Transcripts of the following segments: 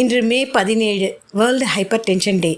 இன்று மே பதினேழு world hyper tension டே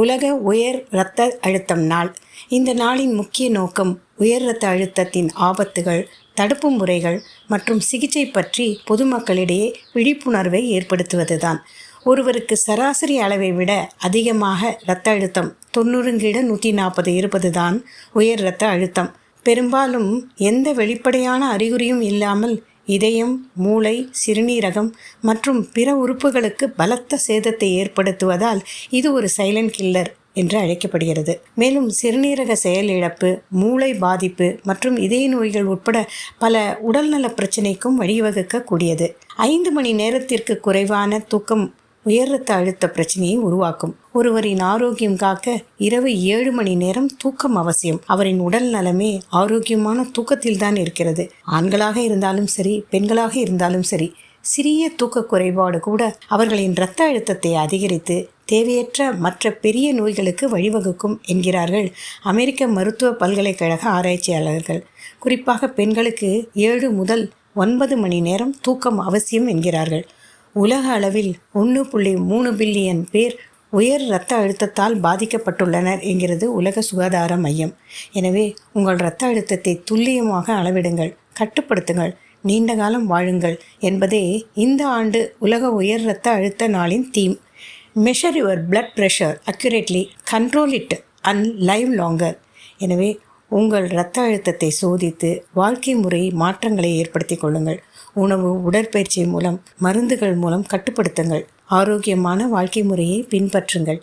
உலக உயர் இரத்த அழுத்தம் நாள். இந்த நாளின் முக்கிய நோக்கம் உயர் இரத்த அழுத்தத்தின் ஆபத்துகள் தடுப்பு முறைகள் மற்றும் சிகிச்சை பற்றி பொதுமக்களிடையே விழிப்புணர்வை ஏற்படுத்துவதுதான். ஒருவருக்கு சராசரி அளவை விட அதிகமாக இரத்த அழுத்தம் தொண்ணூறுங்கிட நூற்றி நாற்பது இருப்பது தான் உயர் இரத்த அழுத்தம். பெரும்பாலும் எந்த வெளிப்படையான அறிகுறியும் இல்லாமல் இதயம் மூளை சிறுநீரகம் மற்றும் பிற உறுப்புகளுக்கு பலத்த சேதத்தை ஏற்படுத்துவதால் இது ஒரு சைலண்ட் கில்லர் என்று அழைக்கப்படுகிறது. மேலும் சிறுநீரக செயலிழப்பு மூளை பாதிப்பு மற்றும் இதய நோய்கள் உட்பட பல உடல்நல பிரச்சினைக்கும் வழிவகுக்கக்கூடியது. ஐந்து மணி நேரத்திற்கு குறைவான தூக்கம் உயர் ரத்த அழுத்த பிரச்சனையை உருவாக்கும். ஒருவரின் ஆரோக்கியம் காக்க இரவு ஏழு மணி நேரம் தூக்கம் அவசியம். அவரின் உடல் நலமே ஆரோக்கியமான தூக்கத்தில் தான் இருக்கிறது. ஆண்களாக இருந்தாலும் சரி பெண்களாக இருந்தாலும் சரி சிறிய தூக்க குறைபாடு கூட அவர்களின் இரத்த அழுத்தத்தை அதிகரித்து தேவையற்ற மற்ற பெரிய நோய்களுக்கு வழிவகுக்கும் என்கிறார்கள் அமெரிக்க மருத்துவ பல்கலைக்கழக ஆராய்ச்சியாளர்கள். குறிப்பாக பெண்களுக்கு ஏழு முதல் ஒன்பது மணி நேரம் தூக்கம் அவசியம் என்கிறார்கள். உலக அளவில் ஒன்று புள்ளி மூணு பில்லியன் பேர் உயர் இரத்த அழுத்தத்தால் பாதிக்கப்பட்டுள்ளனர் என்கிறது உலக சுகாதார மையம். எனவே உங்கள் இரத்த அழுத்தத்தை துல்லியமாக அளவிடுங்கள் கட்டுப்படுத்துங்கள் நீண்ட காலம் வாழுங்கள் என்பதே இந்த ஆண்டு உலக உயர் இரத்த அழுத்த நாளின் theme measure your blood pressure accurately control it and live longer எனவே உங்கள் இரத்த அழுத்தத்தை சோதித்து வாழ்க்கை முறை மாற்றங்களை ஏற்படுத்தி கொள்ளுங்கள். உணவு உடற்பயிற்சி மூலம் மருந்துகள் மூலம் கட்டுப்படுத்துங்கள். ஆரோக்கியமான வாழ்க்கை முறையை பின்பற்றுங்கள்.